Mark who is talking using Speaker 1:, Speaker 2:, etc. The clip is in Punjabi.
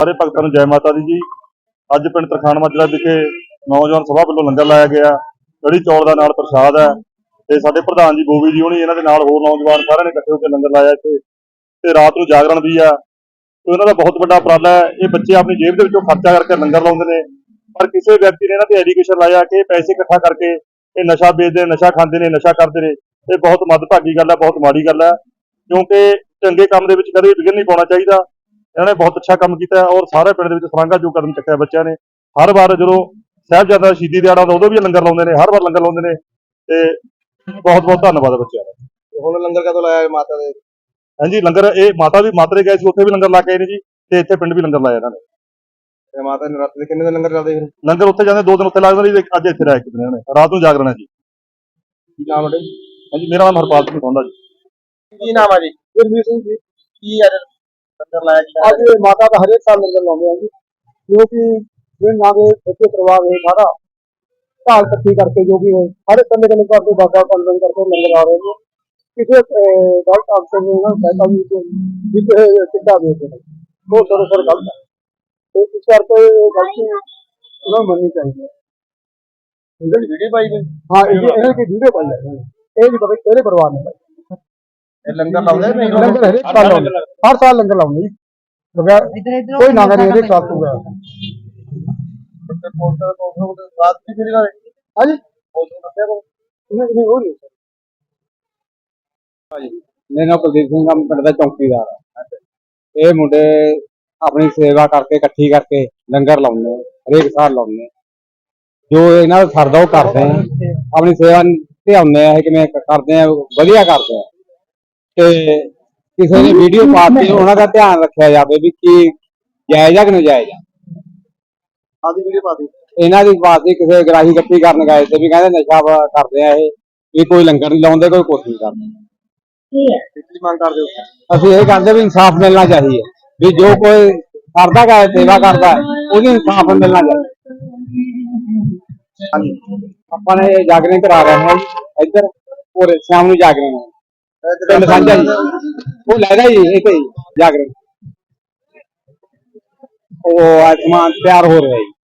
Speaker 1: ਸਾਰੇ ਭਗਤਾਂ ਨੂੰ ਜੈ ਮਾਤਾ ਦੀ ਜੀ। ਅੱਜ ਪਿੰਡ ਤਰਖਾਣ ਮਾਜਰਾ ਵਿਖੇ ਨੌਜਵਾਨ ਸਭਾ ਵੱਲੋਂ ਲੰਗਰ ਲਾਇਆ ਗਿਆ। ਕੜੀ ਚੌਲ ਦਾ ਨਾਲ ਪ੍ਰਸ਼ਾਦ ਹੈ ਤੇ ਸਾਡੇ ਪ੍ਰਧਾਨ ਜੀ ਗੋਬੀ ਜੀ ਹੋਣੀ, ਇਹਨਾਂ ਦੇ ਨਾਲ ਹੋਰ ਨੌਜਵਾਨ ਸਾਰਿਆਂ ਨੇ ਇਕੱਠੇ ਹੋ ਕੇ ਲੰਗਰ ਲਾਇਆ ਇੱਥੇ। ਤੇ ਰਾਤ ਨੂੰ ਜਾਗਰਣ ਵੀ ਆ। ਤੇ ਇਹਨਾਂ ਦਾ ਬਹੁਤ ਵੱਡਾ ਉਪਰਾਲਾ ਹੈ। ਇਹ ਬੱਚੇ ਆਪਣੀ ਜੇਬ ਦੇ ਵਿੱਚੋਂ ਖਰਚਾ ਕਰਕੇ ਲੰਗਰ ਲਾਉਂਦੇ ਨੇ। ਪਰ ਕਿਸੇ ਵਿਅਕਤੀ ਨੇ ਇਹਨਾਂ ਤੇ ਐਜੂਕੇਸ਼ਨ ਲਾਇਆ ਕਿ ਪੈਸੇ ਇਕੱਠਾ ਕਰਕੇ ਇਹ ਨਸ਼ਾ ਵੇਚਦੇ ਨੇ, ਨਸ਼ਾ ਖਾਂਦੇ ਨੇ, ਨਸ਼ਾ ਕਰਦੇ ਨੇ। ਇਹ ਬਹੁਤ ਮੱਦਭਾਗੀ ਗੱਲ ਹੈ, ਬਹੁਤ ਮਾੜੀ ਗੱਲ ਹੈ। ਕਿਉਂਕਿ ਚੰਗੇ ਕੰਮ ਦੇ ਵਿੱਚ ਕਦੇ ਵੀ ਵਿਘਨ ਨਹੀਂ ਪਾਉਣਾ ਚਾਹੀਦਾ। ਇਹਨਾਂ ਨੇ ਬਹੁਤ ਅੱਛਾ ਕੰਮ ਕੀਤਾ ਹੈ ਔਰ ਸਾਰੇ ਪਿੰਡ ਦੇ ਵਿੱਚ ਸਲਾਘਾ ਜੋ ਕਦਮ ਚੱਕਿਆ ਬੱਚਿਆਂ ਨੇ। ਹਰ ਵਾਰ ਜਦੋਂ ਸਾਹਿਬਜ਼ਾਦਾ ਸ਼ਹੀਦੀ ਦਿਹਾੜਾ ਹੁੰਦਾ ਉਦੋਂ ਵੀ ਲੰਗਰ ਲਾਉਂਦੇ ਨੇ ਹਰ ਵਾਰ ਲੰਗਰ ਲਾਉਂਦੇ ਨੇ ਤੇ ਬਹੁਤ ਬਹੁਤ ਧੰਨਵਾਦ ਹੈ ਬੱਚਿਆਂ ਦਾ।
Speaker 2: ਹੁਣ ਲੰਗਰ ਕਦੋਂ ਲਾਇਆ ਮਾਤਾ ਦੇ?
Speaker 1: ਹਾਂਜੀ ਲੰਗਰ ਇਹ ਮਾਤਾ ਵੀ ਮਾਤਾ ਦੇ ਗਏ ਸੀ ਉੱਥੇ ਵੀ ਲੰਗਰ ਲਾ ਕੇ ਆਏ ਨੇ ਜੀ ਤੇ ਇੱਥੇ ਪਿੰਡ ਵੀ ਲੰਗਰ ਲਾਇਆ ਇਹਨਾਂ ਨੇ।
Speaker 2: ਤੇ ਮਾਤਾ ਨੇ ਰਾਤ ਦੇ ਕਿੰਨੇ ਦਿਨ ਲੰਗਰ ਚੱਲਦੇ ਫਿਰ?
Speaker 1: ਲੰਗਰ ਉੱਥੇ ਜਾਂਦੇ ਦੋ ਦਿਨ ਉੱਥੇ ਲੱਗਦੇ ਨੇ ਜੀ, ਅੱਜ ਇੱਥੇ ਰਹਿ ਇੱਕ ਦਿਨ ਇਹਨਾਂ ਨੇ। ਰਾਤ ਨੂੰ ਜਾਗਰਣਾ ਜੀ।
Speaker 2: ਕੀ ਨਾਮ ਹੈ
Speaker 1: ਹਾਂਜੀ ਮੇਰਾ ਨਾਮ ਹਰਪਾਲ ਸਿੰਘ ਸੋਂਦਾ ਜੀ।
Speaker 2: ਕੀ ਨਾਮ ਹੈ ਜੀ? ਗੁਰਮੀਤ ਸਿੰਘ ਜੀ। ਕੀ ਅੱਜ ਲੰਗਰ ਲਾਇਆ ਜੀ
Speaker 3: ਅੱਜ ਮਾਤਾ ਦਾ ਹਰੇਕ ਸਾਲ ਲੰਗਰ ਲਾਉਂਦੇ ਆ ਜੀ। ਕਿਉਂਕਿ ਜਿਹੜੇ ਨਾਗੇ ਬੱਚੇ ਪਰਿਵਾਰ ਇਹ ਸਾਰਾ ਢਾਲ ਇਕੱਠੀ ਕਰਕੇ ਜੋ ਵੀ ਹੈ ਹਰ ਇੱਕ ਕੱਲੇ ਕੱਲੇ ਘਰ ਦੇ ਬਾਬਾ ਪੰਦਨ ਕਰਕੇ ਲੰਗਰ ਆ ਰਹੇ ਨੇ। ਕਿਸੇ ਗਲਤ ਅਫਸਰ ਵੀ ਇਹ ਸਰ ਗਲਤ ਹੈ ਤੇ ਇਸ ਕਰਕੇ ਇਹ ਗਲਤੀ ਉਹਨਾਂ ਨੂੰ ਮੰਨਣੀ ਚਾਹੀਦੀ ਹੈ।
Speaker 2: ਇਹਦੇ ਵੀਡੀਓ ਪਾਈ ਗਈ
Speaker 3: ਹਾਂ ਇਹ ਇਹਨਾਂ ਦੀ ਵੀਡੀਓ ਪਾਈ ਹੈ ਇਹ ਵੀ ਪਤਾ ਕਿਹੜੇ ਪਰਿਵਾਰ ਨੇ ਪਾਈ।
Speaker 2: ਇਹ ਲੰਗਰ ਲਾਉਂਦੇ ਨੇ
Speaker 3: ਲੰਗਰ ਹਰੇਕ ਸਾਲ ਲਾਉਂਦੇ। ਹਰ ਸਾਲ ਲੰਗਰ ਲਾਉਂਦੇ ਜੀ। ਬਗੈਰ ਕੋਈ ਨਾ ਕਰੇ ਇਹਦੇ ਸਾਥ ਤੋਂ ਗਿਆ ਹਾਂਜੀ?
Speaker 2: ਦੱਸਿਆ
Speaker 3: ਨਹੀਂ
Speaker 4: ਮੇਰਾ ਨਾਮ ਕੁਲਦੀਪ ਸਿੰਘ ਆ ਮੈਂ ਪਿੰਡ ਦਾ ਚੌਕੀਦਾਰ ਆ। ਇਹ ਮੁੰਡੇ ਆਪਣੀ ਸੇਵਾ ਕਰਕੇ ਇਕੱਠੀ ਕਰਕੇ ਲੰਗਰ ਲਾਉਂਦੇ ਆ, ਹਰੇਕ ਸਾਲ ਲਾਉਂਦੇ ਆ। ਜੋ ਇਹਨਾਂ ਦਾ ਸਰਦਾ ਉਹ ਕਰਦੇ ਆ। ਆਪਣੀ ਸੇਵਾ ਧਿਆਉਂਦੇ ਆ ਇਹ ਕਿਵੇਂ ਕਰਦੇ ਆ ਵਧੀਆ ਕਰਦੇ ਆ। ਤੇ ਕਿਸੇ ਨੇ ਵੀਡੀਓ ਪਾਤੀ ਉਹਨਾਂ ਦਾ ਧਿਆਨ ਰੱਖਿਆ ਜਾਵੇ ਵੀ ਕੀ ਜਾਇਜ਼ ਆ ਕਿ ਨਜਾਇਜ਼ ਆ।
Speaker 2: ਆਦੀ ਵੀਡੀਓ ਪਾ ਦੀ
Speaker 4: ਇਹਨਾਂ ਦੀ ਬਾਤ ਹੀ ਕਿਸੇ ਗਰਾਹੀ ਇਕੱਠੀ ਕਰਨ ਗਏ ਤੇ ਵੀ ਕਹਿੰਦੇ ਨਸ਼ਾ ਵਾ- ਕਰਦੇ ਆ ਇਹ ਵੀ ਕੋਈ ਲੰਗਰ ਨਹੀਂ ਲਾਉਂਦੇ ਕੋਈ ਕੁਛ ਨਹੀਂ ਕਰਦੇ।
Speaker 2: ਕਿੰਨੀ ਮੰਗ ਕਰਦੇ ਹੋ?
Speaker 4: ਅਸੀਂ ਇਹ ਕਹਿੰਦੇ ਵੀ ਇਨਸਾਫ ਮਿਲਣਾ ਚਾਹੀਏ ਵੀ ਜੋ ਕੋਈ ਕਰਦਾ ਹੈ ਸੇਵਾ ਕਰਦਾ ਹੈ ਉਹਨੂੰ ਇਨਸਾਫ ਮਿਲਣਾ ਚਾਹੀਦਾ ਆਪਾਂ ਨੇ ਜਾਗਰਣ ਕਰਾ ਰਹੇ ਹਾਂ ਜੀ ਇੱਧਰ ਪੂਰੇ ਸ਼ਾਮ ਨੂੰ ਜਾਗਰਣ ਹੈ ਪਿੰਡ ਸਾਂਝਾ ਜੀ। ਉਹ ਲੈਦਾ ਜੀ ਹੀ ਜਾਗਰਣ। ਉਹ ਆਸਮਾਨ ਤਿਆਰ ਹੋ ਰਿਹਾ ਜੀ।